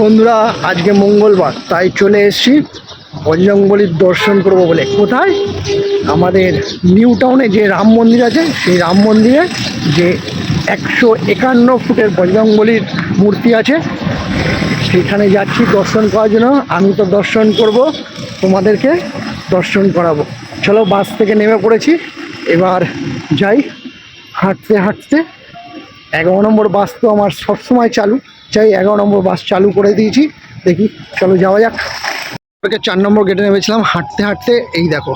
বন্ধুরা, আজকে মঙ্গলবার, তাই চলে এসেছি। বজরংবলির দর্শন করব বলে। কোথায়? আমাদের নিউ টাউনে যে রাম মন্দির আছে, সেই রাম মন্দিরে যে একশো একান্ন ফুটের বজরংবলির মূর্তি আছে, সেখানে যাচ্ছি দর্শন করার জন্য। আমি তো দর্শন করব, তোমাদেরকে দর্শন করাবো। চলো, বাস থেকে নেমে পড়েছি। এবার যাই, হাঁটতে হাঁটতে। এগারো নম্বর বাস তো আমার সবসময় চালু। চাই, এগারো নম্বর বাস চালু করে দিয়েছি। দেখি, চলো যাওয়া যাক। চার নম্বর গেটে নেমেছিলাম, হাঁটতে হাঁটতে এই দেখো,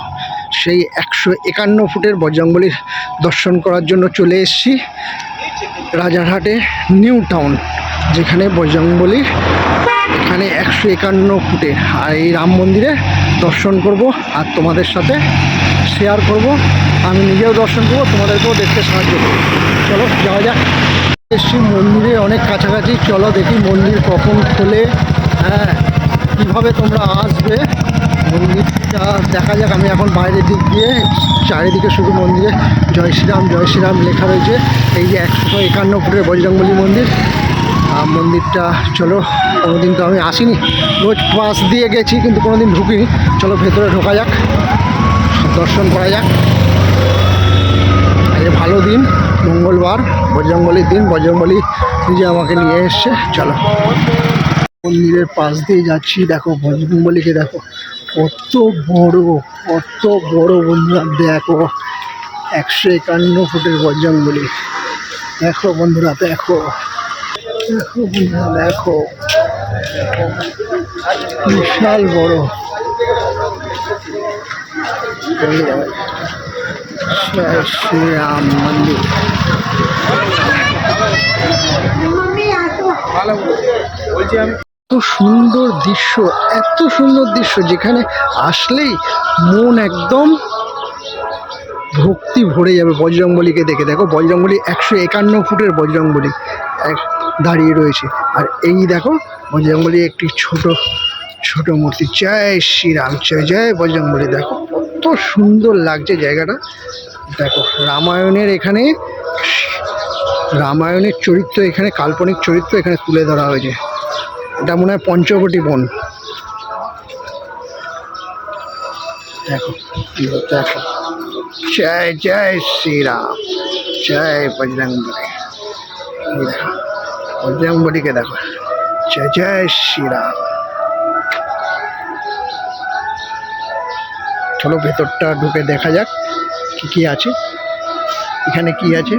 সেই একশো একান্ন ফুটের বজরংবলির দর্শন করার জন্য চলে এসেছি রাজারহাটে, নিউ টাউন, যেখানে বজরংবলী এখানে একশো একান্ন ফুটে। আর এই রাম মন্দিরে দর্শন করব আর তোমাদের সাথে শেয়ার করব। আমি নিজেও দর্শন করব, তোমাদেরকেও দেখতে সাহায্য করব। চলো, যাওয়া যাক। এসছি মন্দিরে অনেক কাছাকাছি। চলো দেখি মন্দির কখন খোলে। হ্যাঁ কীভাবে তোমরা আসবে? মন্দিরটা দেখা যাক, আমি এখন বাইরের দিক দিয়ে চারিদিকে শুধু মন্দিরে। জয় শ্রীরাম জয় শ্রীরাম লেখা রয়েছে। এই যে একশো একান্ন ফুটের বজরংবলী মন্দির। আর মন্দিরটা, চলো, কোনোদিন তো আমি আসিনি। রোজ পাশ দিয়ে গেছি, কিন্তু কোনোদিন ঢুকিনি। চলো ভেতরে ঢোকা যাক, দর্শন করা যাক। ভালো দিন। মঙ্গলবার বজরংবলির দিন, বজরংবলী নিজে আমাকে নিয়ে এসছে। চলো। মন্দিরের পাশ দিয়ে যাচ্ছি। দেখো, বজরংবলীকে দেখো, কত বড় কত বড় বন্ধুরা। দেখো, একশো একান্ন ফুটের বজরংবলী। দেখো বন্ধুরা, দেখো। দেখো বন্ধুরা, দেখো। বিশাল বড়। শ্রীরাম এত সুন্দর দৃশ্য, এত সুন্দর দৃশ্য যেখানে আসলেই মন একদম ভক্তি ভরে যাবে বজরংবলীকে দেখে। দেখো, বজরংবলী একশো একান্ন ফুটের বজরংবলী এক দাঁড়িয়ে রয়েছে। আর এই দেখো, বজরংবলী একটি ছোট ছোট মূর্তি। জয় শ্রীরাম, জয় জয় বজরংবলী। দেখো কত সুন্দর লাগছে জায়গাটা। দেখো রামায়ণের এখানে, রামায়ণের চরিত্র এখানে, কাল্পনিক চরিত্র এখানে তুলে ধরা হয়েছে। এটা মনে হয় পঞ্চবটি বন। দেখো দেখো। জয় জয় শ্রীরাম, জয় বজরংবলী। এই দেখো, বজরংবলীকে দেখো। জয় জয় শ্রীরাম। চলো ভেতরটা ঢুকে দেখা যাক কি কি আছে। এখানে কি আছে?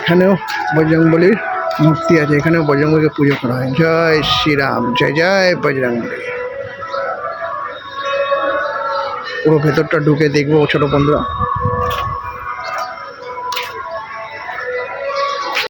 এখানেও বজরংবলির মূর্তি আছে, এখানেও বজরংবলীকে পুজো করা হয়। জয় শ্রীরাম, জয় জয় বজরংবলী। পুরো ভেতরটা ঢুকে দেখব ছোটো বন্ধুরা।